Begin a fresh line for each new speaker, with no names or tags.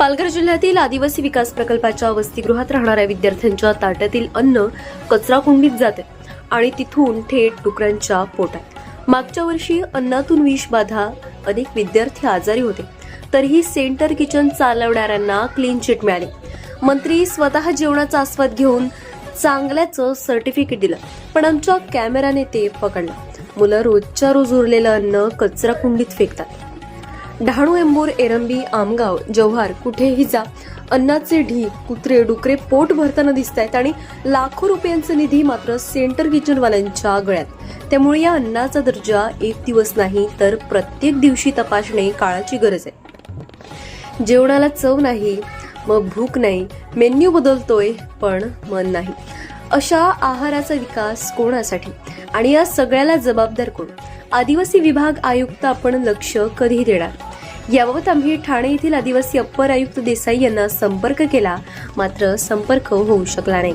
पालघर जिल्ह्यातील आदिवासी विकास प्रकल्पाच्या वसतिगृहात राहणाऱ्या विद्यार्थ्यांच्या ताट्यातील अन्न कचरा कुंडीत जाते आणि तिथून थेट डुकरांच्या पोटात. मागच्या वर्षी अन्नातून विष बाधा अनेक विद्यार्थी आजारी होते. तरीही सेंटर किचन चालवणाऱ्यांना क्लीन चिट मिळाली. मंत्री स्वतः जेवणाचा आस्वाद घेऊन चांगल्याचं सर्टिफिकेट दिलं पण आमच्या कॅमेराने ते पकडलं. मुलं रोजच्या रोज उरलेलं अन्न कचरा कुंडीत फेकतात. डहाणू एंबूर एरंबी आमगाव जव्हार कुठेही जा. अन्नाचे ढीग कुत्रे डुकरे पोट भरताना दिसत आहेत आणि लाखो रुपयांचा निधी मात्र सेंटर किचनवाल्यांच्या गळ्यात. त्यामुळे या अन्नाचा दर्जा एक दिवस नाही तर प्रत्येक दिवशी तपासणे काळाची गरज आहे. जेवणाला चव नाही मग भूक नाही मेन्यू बदलतोय पण मन नाही. अशा आहाराचा विकास कोणासाठी? आणि या सगळ्याला जबाबदार कोण? आदिवासी विभाग आयुक्त आपण लक्ष कधी देणार. याबाबत आम्ही ठाणे येथील आदिवासी अप्पर आयुक्त देसाई यांना संपर्क केला. मात्र संपर्क होऊ शकला नाही.